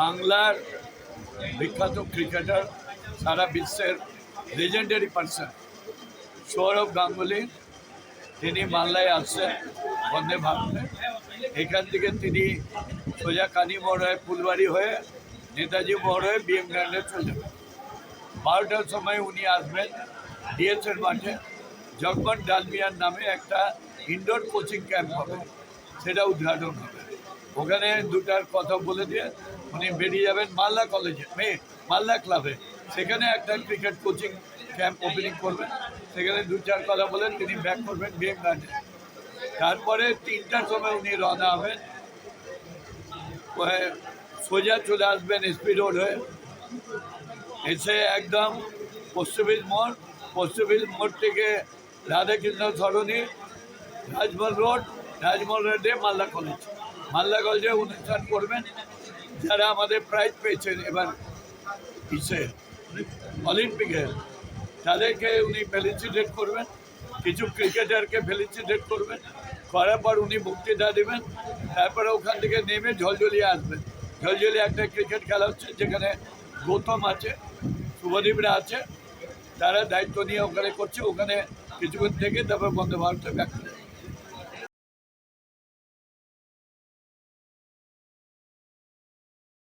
বাংলার বিখ্যাত ক্রিকেটার সারা বিশ্বের লেজেন্ডারি পার্সন সৌরভ গাঙ্গুলি। তিনি বাংলায় আসছেন, বন্দে ভারতে। এখান থেকে তিনি সোজা কানি মোড় ফুলবাড়ি হয়ে নেতাজি মোড় বিএম গ্র্যান্ডে চলে যাবেন। বারোটার সময় উনি আসবেন ডিএসএর মাঠে। জগমন ডালমিয়ার নামে একটা ইনডোর কোচিং ক্যাম্প হবে। সেটা উদ্ঘাটন হবে। ওখানে দুটার কথা বলে দিয়ে উনি বেরিয়ে যাবেন মালদা কলেজে, মেয়ে, মালদা ক্লাবে। সেখানে একটা ক্রিকেট কোচিং ক্যাম্প ওপেনিং করবেন। সেখানে দু চার কথা বলেন, তিনি ব্যাক করবেন বিএম গার্ডে তারপরে তিনটার সময় উনি রওনা হবেন। সোজা চলে আসবেন এসপি রোড হয়ে। এসে একদম পশ্চিমবঙ্গ মোড় পশ্চিমবঙ্গ মোড় থেকে রাধাকৃষ্ণ সরণি, রাজমহল রোড, রাজমহল রোডে মালদা কলেজ। মালদা কলেজে অনুষ্ঠান করবেন। যারা আমাদের প্রাইজ পেয়েছেন এবার ইসে অলিম্পিকে তাদেরকে উনি ফেলিসিটেট করবেন, কিছু ক্রিকেটারকে ফেলিসিটেট করবেন, করার পর উনি বক্তৃতা দেবেন, তারপরে ওখান থেকে নেমে ঝলঝলিয়ে আসবেন। ঝলঝলিয়ে একটা ক্রিকেট খেলা হচ্ছে, যেখানে গৌতম আছে, শুভদীপরা আছে, তারা দায়িত্ব নিয়ে ওখানে করছে, ওখানে কিছুক্ষণ থেকে তারপর বন্দে ভারতে ব্যাক করে।